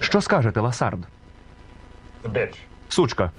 Що скажете, Ласард? Сучка.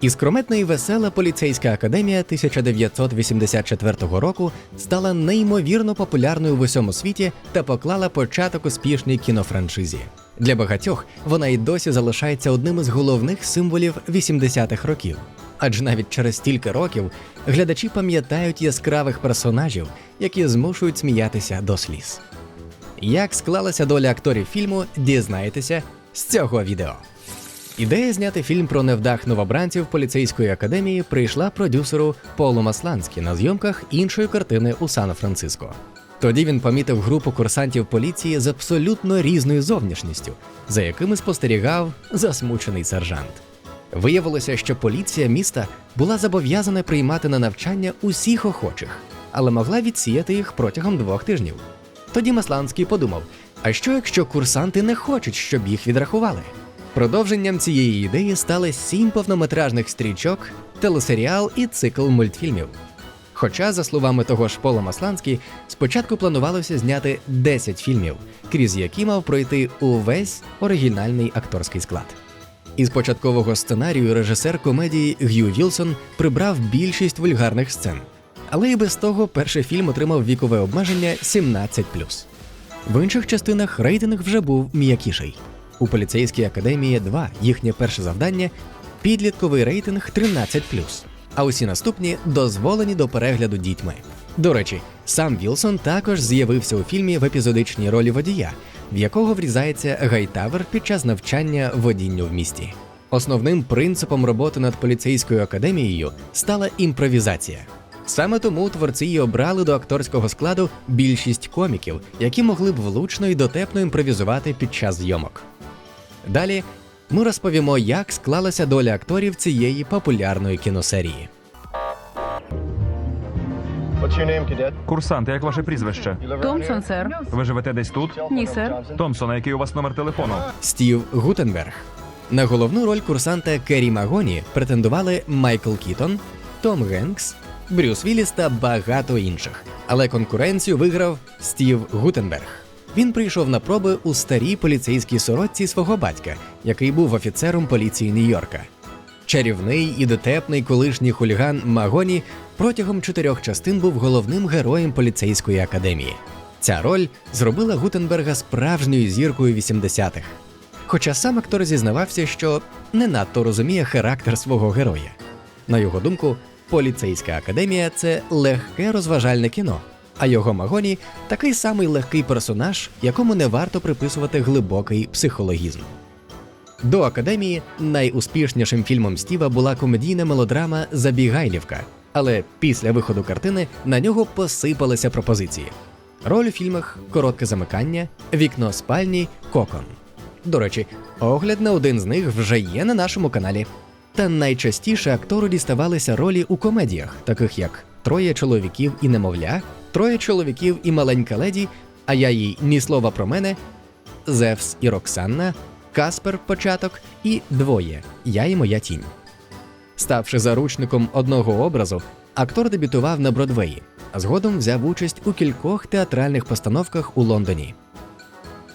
Іскрометна і весела поліцейська академія 1984 року стала неймовірно популярною в усьому світі та поклала початок успішній кінофраншизі. Для багатьох вона й досі залишається одним із головних символів 80-х років. Адже навіть через стільки років глядачі пам'ятають яскравих персонажів, які змушують сміятися до сліз. Як склалася доля акторів фільму, дізнаєтеся з цього відео. Ідея зняти фільм про невдах новобранців поліцейської академії прийшла продюсеру Полу Масланські на зйомках іншої картини у Сан-Франциско. Тоді він помітив групу курсантів поліції з абсолютно різною зовнішністю, за якими спостерігав засмучений сержант. Виявилося, що поліція міста була зобов'язана приймати на навчання усіх охочих, але могла відсіяти їх протягом двох тижнів. Тоді Масланський подумав: а що якщо курсанти не хочуть, щоб їх відрахували? Продовженням цієї ідеї стали сім повнометражних стрічок, телесеріал і цикл мультфільмів. Хоча, за словами того ж Пола Масланський, спочатку планувалося зняти 10 фільмів, крізь які мав пройти увесь оригінальний акторський склад. Із початкового сценарію режисер комедії Г'ю Вілсон прибрав більшість вульгарних сцен. Але і без того перший фільм отримав вікове обмеження 17+. В інших частинах рейтинг вже був м'якіший. У поліцейській академії 2 їхнє перше завдання підлітковий рейтинг 13+, а усі наступні дозволені до перегляду дітьми. До речі, сам Вілсон також з'явився у фільмі в епізодичній ролі водія, в якого врізається гайтавер під час навчання водінню в місті. Основним принципом роботи над поліцейською академією стала імпровізація. Саме тому творці й обрали до акторського складу більшість коміків, які могли б влучно і дотепно імпровізувати під час зйомок. Далі ми розповімо, як склалася доля акторів цієї популярної кіносерії. Курсант, як ваше прізвище? Томпсон, сер. Ви живете десь тут? Ні, сер. Томсон, а який у вас номер телефону? Стів Гутенберг. На головну роль курсанта Керрі Магоні претендували Майкл Кітон, Том Генкс, Брюс Вілліс та багато інших. Але конкуренцію виграв Стів Гутенберг. Він прийшов на проби у старій поліцейській сорочці свого батька, який був офіцером поліції Нью-Йорка. Чарівний і дотепний колишній хуліган Магоні протягом чотирьох частин був головним героєм поліцейської академії. Ця роль зробила Гутенберга справжньою зіркою 80-х. Хоча сам актор зізнавався, що не надто розуміє характер свого героя. На його думку, поліцейська академія це легке розважальне кіно, а його Магоні такий самий легкий персонаж, якому не варто приписувати глибокий психологізм. До академії найуспішнішим фільмом Стіва була комедійна мелодрама Забігайлівка, але після виходу картини на нього посипалися пропозиції. Роль у фільмах Коротке замикання, Вікно спальні, Кокон. До речі, огляд на один з них вже є на нашому каналі. Та найчастіше актору діставалися ролі у комедіях, таких як Троє чоловіків і немовля, Троє чоловіків і маленька леді, а я їй ні слова про мене, Зевс і Роксанна, Каспер початок і двоє Я і моя тінь. Ставши заручником одного образу, актор дебютував на Бродвеї, а згодом взяв участь у кількох театральних постановках у Лондоні.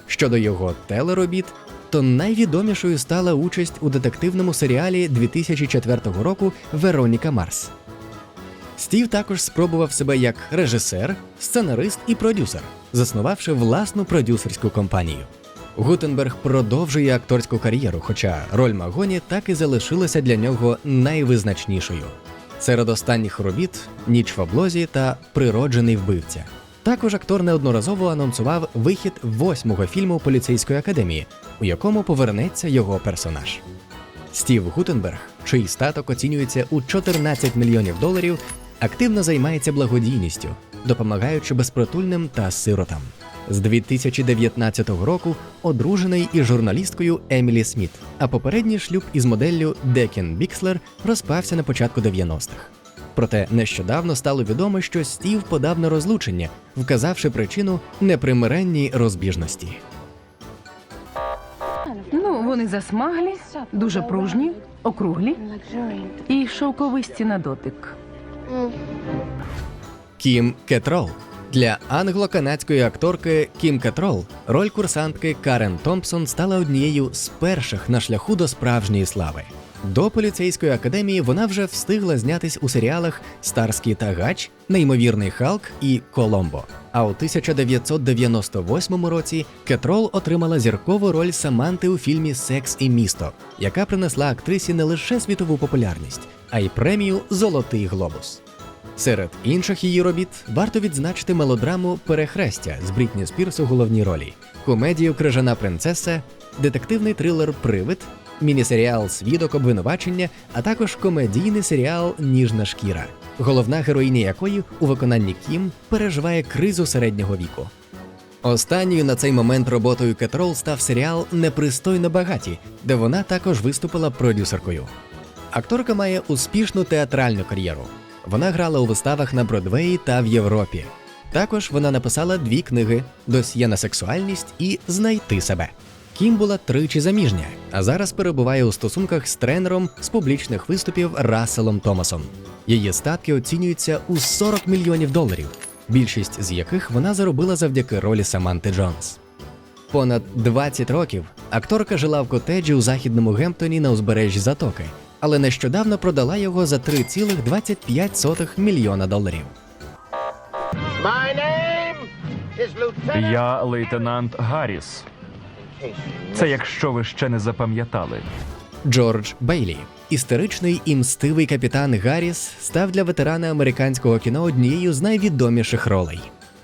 Щодо його телеробіт, то найвідомішою стала участь у детективному серіалі 2004 року Вероніка Марс. Стів також спробував себе як режисер, сценарист і продюсер, заснувавши власну продюсерську компанію. Гутенберг продовжує акторську кар'єру, хоча роль Магоні так і залишилася для нього найвизначнішою. Серед останніх робіт Ніч в облозі та Природжений вбивця. Також актор неодноразово анонсував вихід восьмого фільму поліцейської академії, у якому повернеться його персонаж. Стів Гутенберг, чий статок оцінюється у 14 мільйонів доларів, активно займається благодійністю, допомагаючи безпритульним та сиротам. З 2019 року одружений із журналісткою Емілі Сміт, а попередній шлюб із моделлю Декен Бікслер розпався на початку 90-х. Проте нещодавно стало відомо, що Стів подав на розлучення, вказавши причину непримиренній розбіжності. Ну, вони засмаглі, дуже пружні, округлі і шовковисті на дотик. Кім Кетрол. Для англо-канадської акторки Кім Кетрол роль курсантки Карен Томпсон стала однією з перших на шляху до справжньої слави. До поліцейської академії вона вже встигла знятись у серіалах Старський тагач, Неймовірний Халк і Коломбо. А у 1998 році Кетрол отримала зіркову роль Саманти у фільмі Секс і місто, яка принесла актрисі не лише світову популярність, а й премію Золотий глобус. Серед інших її робіт варто відзначити мелодраму Перехрестя з Брітні Спірс у головній ролі, комедію Крижана принцеса, детективний трилер Привид, міні-серіал Свідок обвинувачення, а також комедійний серіал Ніжна шкіра, головна героїня якої у виконанні Кім переживає кризу середнього віку. Останньою на цей момент роботою Кетрол став серіал Непристойно багаті, де вона також виступила продюсеркою. Акторка має успішну театральну кар'єру. Вона грала у виставах на Бродвеї та в Європі. Також вона написала дві книги Досьє на сексуальність і Знайти себе. Кім була тричі заміжня, а зараз перебуває у стосунках з тренером з публічних виступів Расселом Томасом. Її статки оцінюються у 40 мільйонів доларів, більшість з яких вона заробила завдяки ролі Саманти Джонс. Понад 20 років акторка жила в котеджі у західному Гемптоні на узбережжі Затоки, але нещодавно продала його за 3,25 мільйона доларів. My name is Lieutenant. Я лейтенант Гарріс. Це якщо ви ще не запам'ятали. Джордж Бейлі, істеричний і мстивий капітан Гарріс, став для ветерана американського кіно однією з найвідоміших ролей.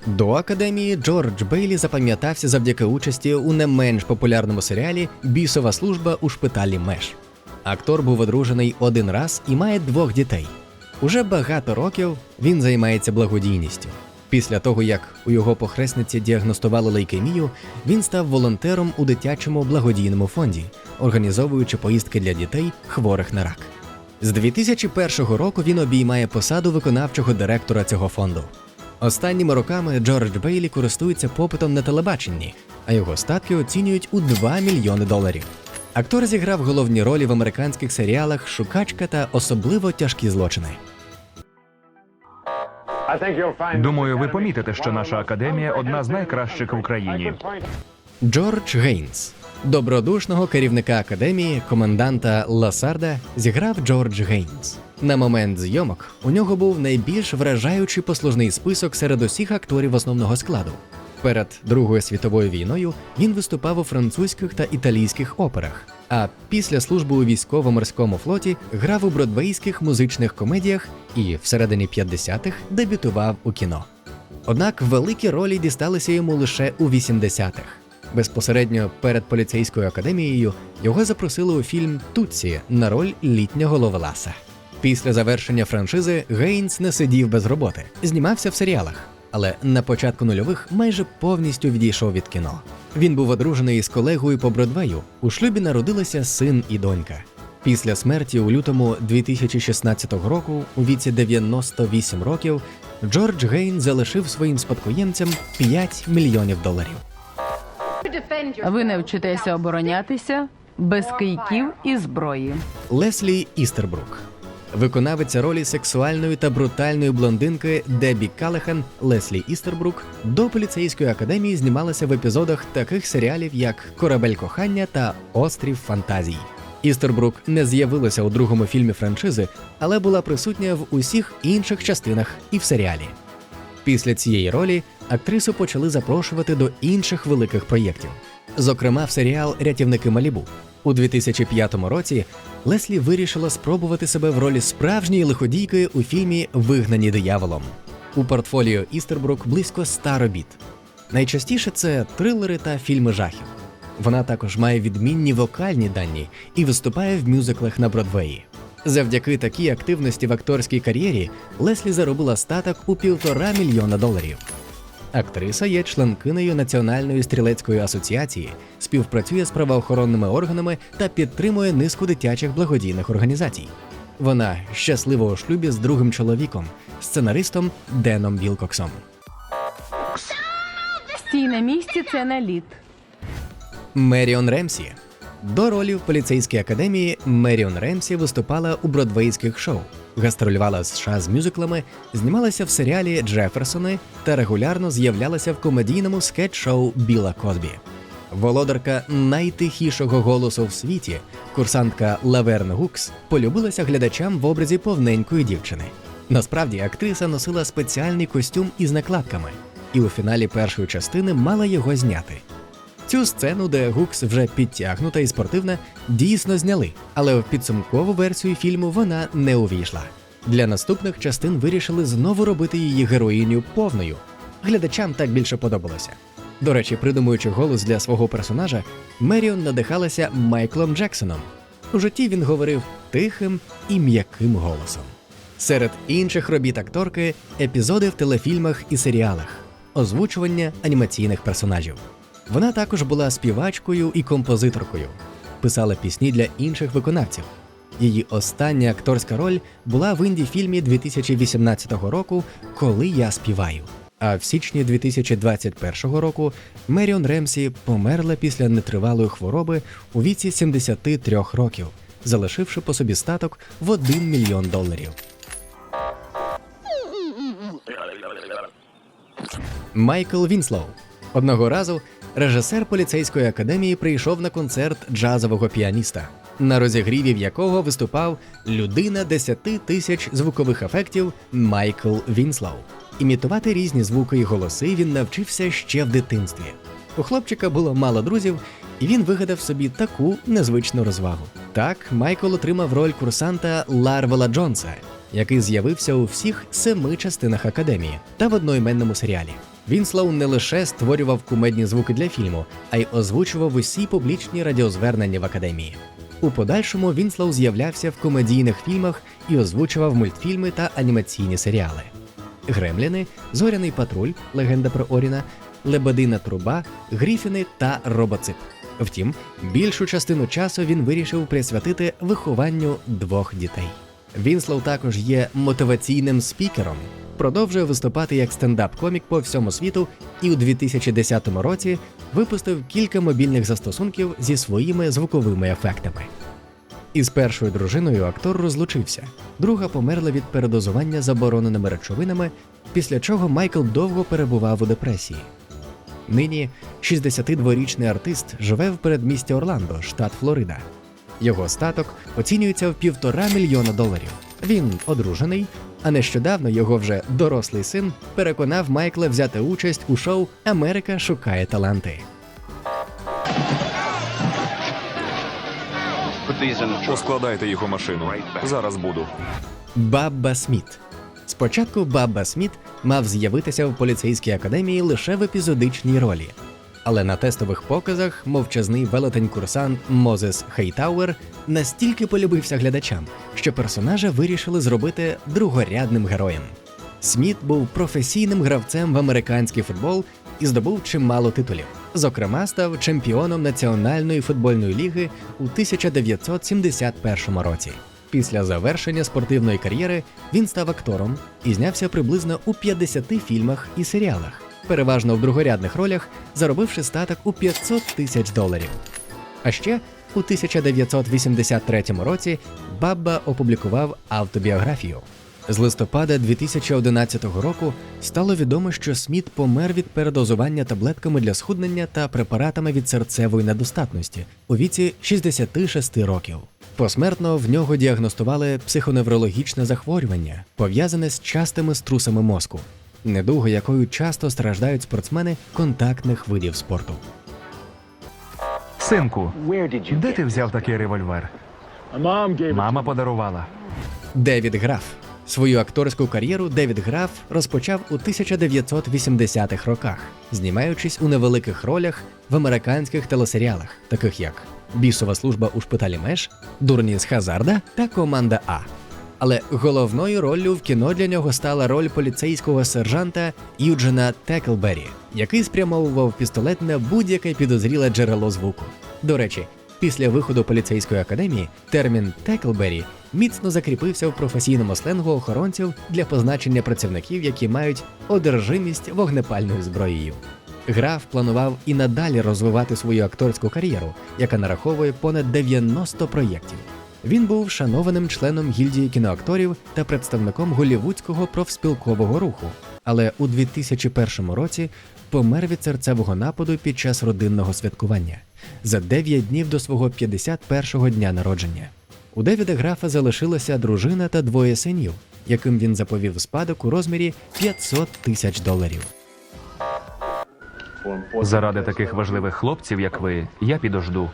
До академії Джордж Бейлі запам'ятався завдяки участі у не менш популярному серіалі Бісова служба у шпиталі Меш. Актор був одружений один раз і має двох дітей. Уже багато років він займається благодійністю. Після того, як у його похресниці діагностували лейкемію, він став волонтером у дитячому благодійному фонді, організовуючи поїздки для дітей, хворих на рак. З 2001 року він обіймає посаду виконавчого директора цього фонду. Останніми роками Джордж Бейлі користується попитом на телебаченні, а його статки оцінюють у 2 мільйони доларів. Актор зіграв головні ролі в американських серіалах Шукачка та особливо тяжкі злочини. Думаю, ви помітите, що наша академія одна з найкращих в Україні. Джордж Гейнс. Добродушного керівника академії, коменданта Ласарда, зіграв Джордж Гейнс. На момент зйомок у нього був найбільш вражаючий послужний список серед усіх акторів основного складу. Перед Другою світовою війною він виступав у французьких та італійських операх. А після служби у військово-морському флоті грав у бродвейських музичних комедіях і всередині 50-х дебютував у кіно. Однак великі ролі дісталися йому лише у 80-х. Безпосередньо перед поліцейською академією його запросили у фільм Тутсі на роль літнього ловеласа. Після завершення франшизи Гейнс не сидів без роботи, знімався в серіалах, але на початку нульових майже повністю відійшов від кіно. Він був одружений із колегою по Бродвею. У шлюбі народилися син і донька. Після смерті у лютому 2016 року, у віці 98 років, Джордж Гейн залишив своїм спадкоємцям 5 мільйонів доларів. Ви не вчитеся оборонятися без кийків і зброї. Леслі Істербрук. Виконавиця ролі сексуальної та брутальної блондинки Дебі Калехан Леслі Істербрук до поліцейської академії знімалася в епізодах таких серіалів, як Корабель кохання та Острів фантазій. Істербрук не з'явилася у другому фільмі франшизи, але була присутня в усіх інших частинах і в серіалі. Після цієї ролі актрису почали запрошувати до інших великих проєктів, зокрема в серіал Рятівники Малібу. У 2005 році Леслі вирішила спробувати себе в ролі справжньої лиходійки у фільмі Вигнані дияволом. У портфоліо Істербрук близько ста робіт. Найчастіше це трилери та фільми жахів. Вона також має відмінні вокальні дані і виступає в мюзиклах на Бродвеї. Завдяки такій активності в акторській кар'єрі Леслі заробила статок у півтора мільйона доларів. Актриса є членкинею Національної стрілецької асоціації, співпрацює з правоохоронними органами та підтримує низку дитячих благодійних організацій. Вона щаслива у шлюбі з другим чоловіком, сценаристом Деном Вілкоксом. Стій на місці це наліт. Меріон Ремсі. До ролі в поліцейській академії Меріон Ремсі виступала у бродвейських шоу. Гастролювала в США з мюзиклами, знімалася в серіалі Джеферсони та регулярно з'являлася в комедійному скетч-шоу Біла Косбі. Володарка найтихішого голосу в світі, курсантка Лаверн Гукс, полюбилася глядачам в образі повненької дівчини. Насправді актриса носила спеціальний костюм із накладками, і у фіналі першої частини мала його зняти. Цю сцену, де Гукс вже підтягнута і спортивна, дійсно зняли, але в підсумкову версію фільму вона не увійшла. Для наступних частин вирішили знову робити її героїню повною. Глядачам так більше подобалося. До речі, придумуючи голос для свого персонажа, Меріон надихалася Майклом Джексоном. У житті він говорив тихим і м'яким голосом. Серед інших робіт акторки епізоди в телефільмах і серіалах, озвучування анімаційних персонажів. Вона також була співачкою і композиторкою, писала пісні для інших виконавців. Її остання акторська роль була в інді-фільмі 2018 року Коли я співаю. А в січні 2021 року Меріон Ремсі померла після нетривалої хвороби у віці 73 років, залишивши по собі статок в 1 мільйон доларів. Майкл Вінслоу. Одного разу режисер поліцейської академії прийшов на концерт джазового піаніста, на розігріві в якого виступав людина 10 тисяч звукових ефектів Майкл Вінслоу. Імітувати різні звуки і голоси він навчився ще в дитинстві. У хлопчика було мало друзів, і він вигадав собі таку незвичну розвагу. Так, Майкл отримав роль курсанта Ларвела Джонса, який з'явився у всіх семи частинах академії та в одноіменному серіалі. Вінслоу не лише створював кумедні звуки для фільму, а й озвучував усі публічні радіозвернення в академії. У подальшому Вінслоу з'являвся в комедійних фільмах і озвучував мультфільми та анімаційні серіали. Гремліни, Зоряний патруль, легенда про Оріна, Лебедина труба, Гріфіни та Робоцип. Втім, більшу частину часу він вирішив присвятити вихованню двох дітей. Вінслоу також є мотиваційним спікером, продовжує виступати як стендап-комік по всьому світу і у 2010 році випустив кілька мобільних застосунків зі своїми звуковими ефектами. Із першою дружиною актор розлучився. Друга померла від передозування забороненими речовинами, після чого Майкл довго перебував у депресії. Нині 62-річний артист живе в передмісті Орландо, штат Флорида. Його статок оцінюється в півтора мільйона доларів. Він одружений, а нещодавно його вже дорослий син переконав Майкла взяти участь у шоу Америка шукає таланти. Поскладайте їх у машину. Зараз буду. Бабба Сміт. Спочатку Бабба Сміт мав з'явитися в поліцейській академії лише в епізодичній ролі. Але на тестових показах мовчазний велетень курсант Мозес Хейтауер настільки полюбився глядачам, що персонажа вирішили зробити другорядним героєм. Сміт був професійним гравцем в американський футбол і здобув чимало титулів. Зокрема, став чемпіоном Національної футбольної ліги у 1971 році. Після завершення спортивної кар'єри він став актором і знявся приблизно у 50 фільмах і серіалах, переважно в другорядних ролях, заробивши статок у 500 тисяч доларів. А ще у 1983 році Бабба опублікував автобіографію. З листопада 2011 року стало відомо, що Сміт помер від передозування таблетками для схуднення та препаратами від серцевої недостатності у віці 66 років. Посмертно в нього діагностували психоневрологічне захворювання, пов'язане з частими струсами мозку, недуга якою часто страждають спортсмени контактних видів спорту. Синку, де ти взяв такий револьвер? Мама подарувала. Девід Граф. Свою акторську кар'єру Девід Граф розпочав у 1980-х роках, знімаючись у невеликих ролях в американських телесеріалах, таких як Бісова служба у шпиталі Меш, Дурні з Хазарда та Команда А. Але головною роллю в кіно для нього стала роль поліцейського сержанта Юджина Теклбері, який спрямовував пістолет на будь-яке підозріле джерело звуку. До речі, після виходу поліцейської академії термін Теклбері міцно закріпився в професійному сленгу охоронців для позначення працівників, які мають одержимість вогнепальною зброєю. Граф планував і надалі розвивати свою акторську кар'єру, яка нараховує понад 90 проєктів. Він був шанованим членом гільдії кіноакторів та представником голівудського профспілкового руху, але у 2001 році помер від серцевого нападу під час родинного святкування за 9 днів до свого 51-го дня народження. У Девіда Графа залишилася дружина та двоє синів, яким він заповів спадок у розмірі 500 тисяч доларів. Заради таких важливих хлопців, як ви, я підожду.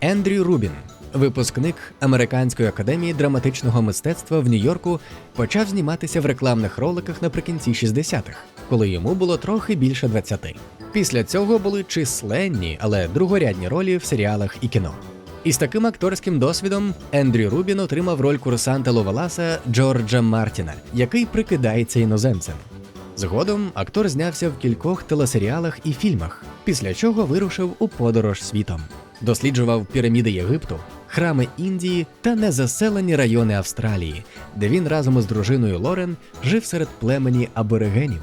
Ендрю Рубін, випускник Американської академії драматичного мистецтва в Нью-Йорку, почав зніматися в рекламних роликах наприкінці 60-х, коли йому було трохи більше 20. Після цього були численні, але другорядні ролі в серіалах і кіно. І з таким акторським досвідом Ендрю Рубін отримав роль курсанта Ловеласа Джорджа Мартіна, який прикидається іноземцем. Згодом актор знявся в кількох телесеріалах і фільмах, після чого вирушив у подорож світом. Досліджував піраміди Єгипту, храми Індії та незаселені райони Австралії, де він разом із дружиною Лорен жив серед племені аборигенів.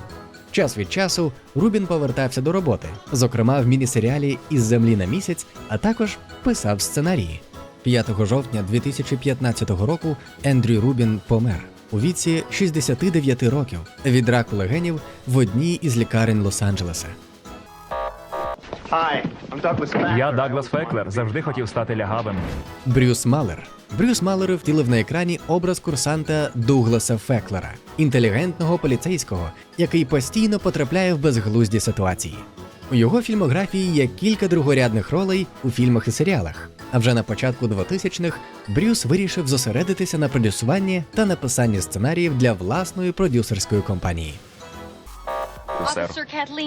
Час від часу Рубін повертався до роботи, зокрема в міні-серіалі Із землі на місяць, а також писав сценарії. 5 жовтня 2015 року Ендрю Рубін помер у віці 69 років від раку легенів в одній із лікарень Лос-Анджелеса. Я Даглас Феклер, завжди хотів стати лягавим. Брюс Малер. Брюс Малер втілив на екрані образ курсанта Дугласа Феклера, інтелігентного поліцейського, який постійно потрапляє в безглузді ситуації. У його фільмографії є кілька другорядних ролей у фільмах і серіалах. А вже на початку 2000-х Брюс вирішив зосередитися на продюсуванні та написанні сценаріїв для власної продюсерської компанії. Сер.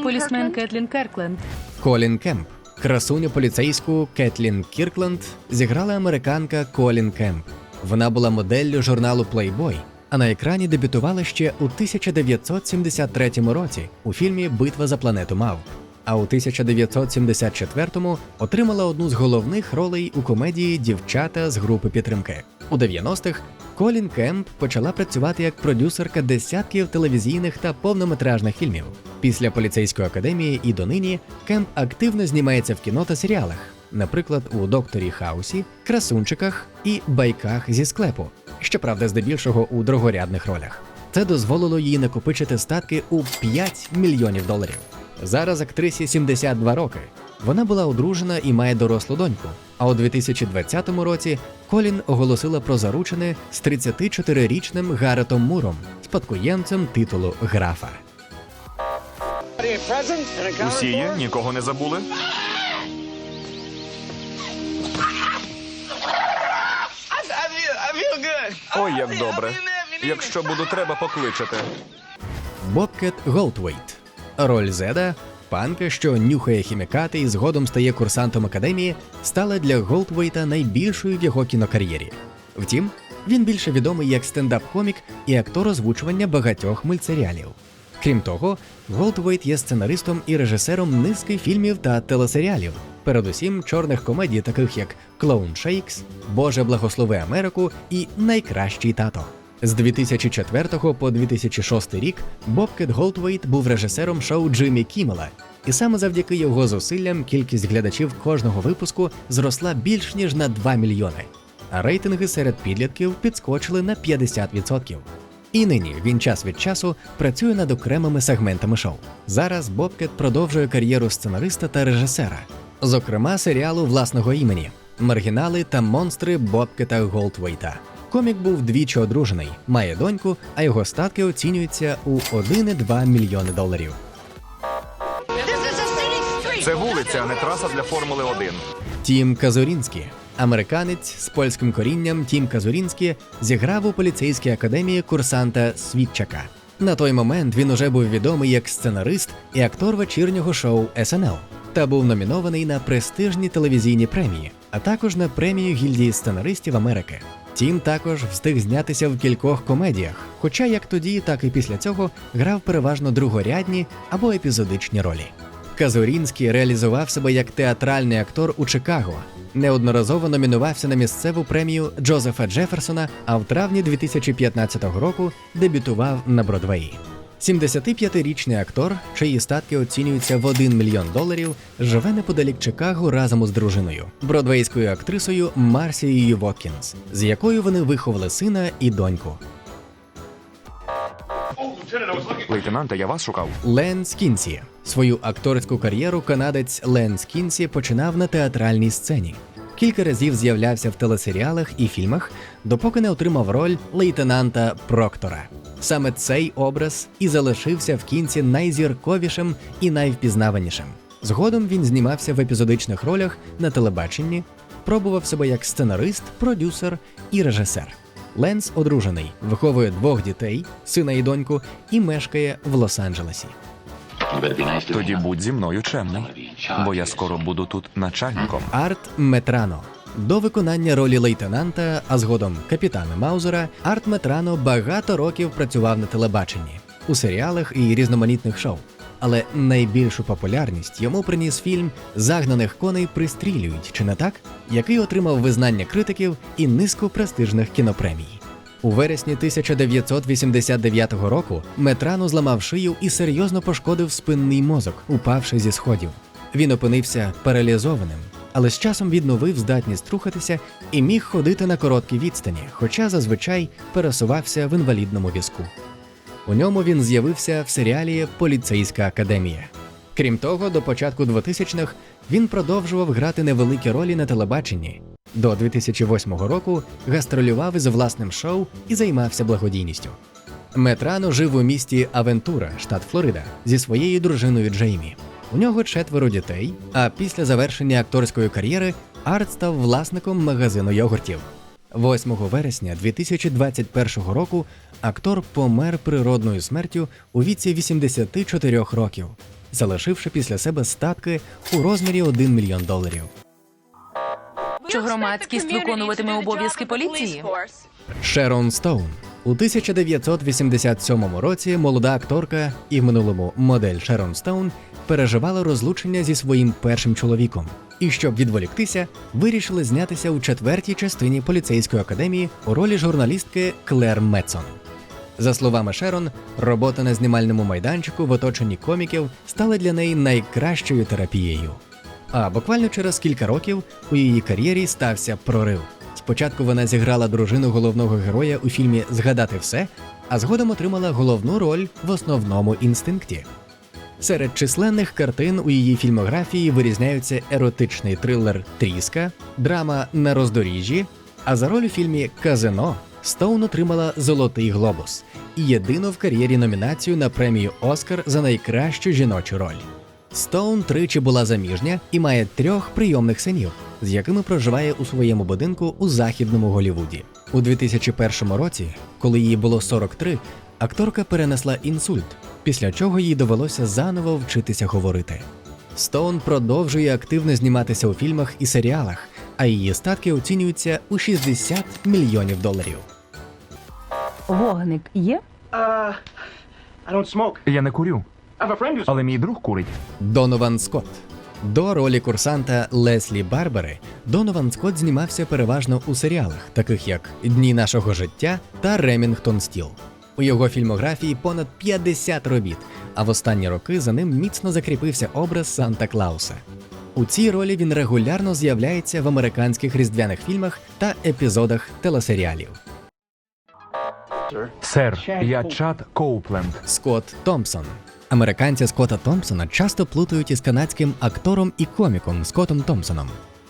Полісмен Кетлін Керкленд. Колін Кемп. Красуню поліцейську Кетлін Кіркленд зіграла американка Колін Кемп. Вона була моделлю журналу Playboy, а на екрані дебютувала ще у 1973 році у фільмі Битва за планету Мав. А у 1974-му отримала одну з головних ролей у комедії Дівчата з групи підтримки. У 90-х Колін Кемп почала працювати як продюсерка десятків телевізійних та повнометражних фільмів. Після поліцейської академії і донині Кемп активно знімається в кіно та серіалах, наприклад, у Докторі Хаусі, Красунчиках і Байках зі склепу, щоправда, здебільшого у другорядних ролях. Це дозволило їй накопичити статки у 5 мільйонів доларів. Зараз актрисі 72 роки. Вона була одружена і має дорослу доньку. А у 2020 році Колін оголосила про заручене з 34-річним Гаретом Муром, спадкоємцем титулу графа. Усі є, нікого не забули. Ой, як добре. Якщо буду треба, покличете. Бобкет Голдвейт. Роль Зеда, панка, що нюхає хімікати і згодом стає курсантом академії, стала для Голдвейта найбільшою в його кінокар'єрі. Втім, він більше відомий як стендап-комік і актор озвучування багатьох мультсеріалів. Крім того, Голдвейт є сценаристом і режисером низки фільмів та телесеріалів, передусім чорних комедій, таких як Клоун Шейкс, Боже благослови Америку і Найкращий тато. З 2004 по 2006 рік Бобкет Голдвейт був режисером шоу Джиммі Кіммела, і саме завдяки його зусиллям кількість глядачів кожного випуску зросла більш ніж на 2 мільйони, а рейтинги серед підлітків підскочили на 50%. І нині він час від часу працює над окремими сегментами шоу. Зараз Бобкет продовжує кар'єру сценариста та режисера, зокрема серіалу власного імені Маргінали та монстри Бобкета Голдвейта. Комік був двічі одружений, має доньку, а його статки оцінюються у 1,2 мільйони доларів. Це вулиця, а не траса для Формули 1. Тім Казурінський. Американець з польським корінням Тім Казурінський зіграв у поліцейській академії курсанта Свідчака. На той момент він уже був відомий як сценарист і актор вечірнього шоу SNL та був номінований на престижні телевізійні премії, а також на премію гільдії сценаристів Америки. Тім також встиг знятися в кількох комедіях, хоча як тоді, так і після цього грав переважно другорядні або епізодичні ролі. Казурінський реалізував себе як театральний актор у Чикаго. Неодноразово номінувався на місцеву премію Джозефа Джеферсона, а в травні 2015 року дебютував на Бродвеї. 75-річний актор, чиї статки оцінюються в 1 мільйон доларів, живе неподалік Чикаго разом із дружиною, бродвейською актрисою Марсією Воткінс, з якою вони виховали сина і доньку. Лейтенанте, я вас шукав. Ленс Кінсі. Свою акторську кар'єру канадець Ленс Кінсі починав на театральній сцені. Кілька разів з'являвся в телесеріалах і фільмах, допоки не отримав роль лейтенанта Проктора. Саме цей образ і залишився в кінці найзірковішим і найвпізнаванішим. Згодом він знімався в епізодичних ролях на телебаченні, пробував себе як сценарист, продюсер і режисер. Ленс одружений, виховує двох дітей, сина і доньку, і мешкає в Лос-Анджелесі. Тоді будь зі мною чемний, бо я скоро буду тут начальником. Арт Метрано. До виконання ролі лейтенанта, а згодом капітана Маузера, Арт Метрано багато років працював на телебаченні, у серіалах і різноманітних шоу. Але найбільшу популярність йому приніс фільм Загнаних коней пристрілюють, чи не так? який отримав визнання критиків і низку престижних кінопремій. У вересні 1989 року Метрано зламав шию і серйозно пошкодив спинний мозок, упавши зі сходів. Він опинився паралізованим, але з часом відновив здатність рухатися і міг ходити на короткій відстані, хоча зазвичай пересувався в інвалідному візку. У ньому він з'явився в серіалі Поліцейська академія. Крім того, до початку 2000-х він продовжував грати невеликі ролі на телебаченні. До 2008 року гастролював із власним шоу і займався благодійністю. Метрано жив у місті Авентура, штат Флорида, зі своєю дружиною Джеймі. У нього четверо дітей, а після завершення акторської кар'єри Арт став власником магазину йогуртів. 8 вересня 2021 року актор помер природною смертю у віці 84 років, залишивши після себе статки у розмірі 1 мільйон доларів. Чи громадськість виконуватиме обов'язки поліції? Шерон Стоун. У 1987 році молода акторка і в минулому модель Шерон Стоун переживала розлучення зі своїм першим чоловіком. І щоб відволіктися, вирішили знятися у четвертій частині поліцейської академії у ролі журналістки Клер Метсон. За словами Шерон, робота на знімальному майданчику в оточенні коміків стала для неї найкращою терапією. А буквально через кілька років у її кар'єрі стався прорив. Спочатку вона зіграла дружину головного героя у фільмі Згадати все, а згодом отримала головну роль в основному інстинкті. Серед численних картин у її фільмографії вирізняються еротичний трилер Тріска, драма на роздоріжжі. А за роль у фільмі Казино Стоун отримала Золотий глобус і єдину в кар'єрі номінацію на премію Оскар за найкращу жіночу роль. Стоун тричі була заміжня і має трьох прийомних синів, з якими проживає у своєму будинку у західному Голівуді. У 2001 році, коли їй було 43, акторка перенесла інсульт, після чого їй довелося заново вчитися говорити. Стоун продовжує активно зніматися у фільмах і серіалах, а її статки оцінюються у 60 мільйонів доларів. Вогник є? Uh, I don't smoke. Я не курю, але мій друг курить. Донован Скотт. До ролі курсанта Леслі Барбери Донован Скотт знімався переважно у серіалах, таких як Дні нашого життя та Ремінгтон Стіл. У його фільмографії понад 50 робіт, а в останні роки за ним міцно закріпився образ Санта Клауса. У цій ролі він регулярно з'являється в американських різдвяних фільмах та епізодах телесеріалів. Сер, я Чад Коупленд. Скотт Томпсон. Американці Скотта Томпсона часто плутають із канадським актором і коміком Скоттом Томпсоном.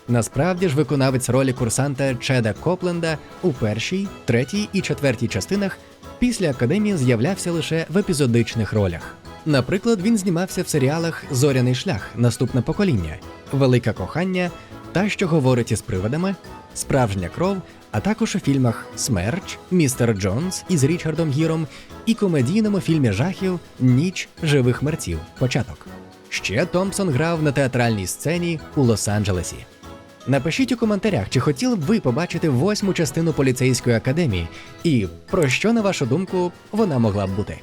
Насправді ж виконавець ролі курсанта Чеда Копленда у першій, третій і четвертій частинах після академії з'являвся лише в епізодичних ролях. Наприклад, він знімався в серіалах Зоряний шлях, наступне покоління, Велике кохання та що говорить із привидами, Справжня кров, а також у фільмах Смерч, Містер Джонс із Річардом Гіром і комедійному фільмі жахів Ніч живих мерців. Початок. Ще Томпсон грав на театральній сцені у Лос-Анджелесі. Напишіть у коментарях, чи хотіли б ви побачити восьму частину поліцейської академії, і про що, на вашу думку, вона могла б бути.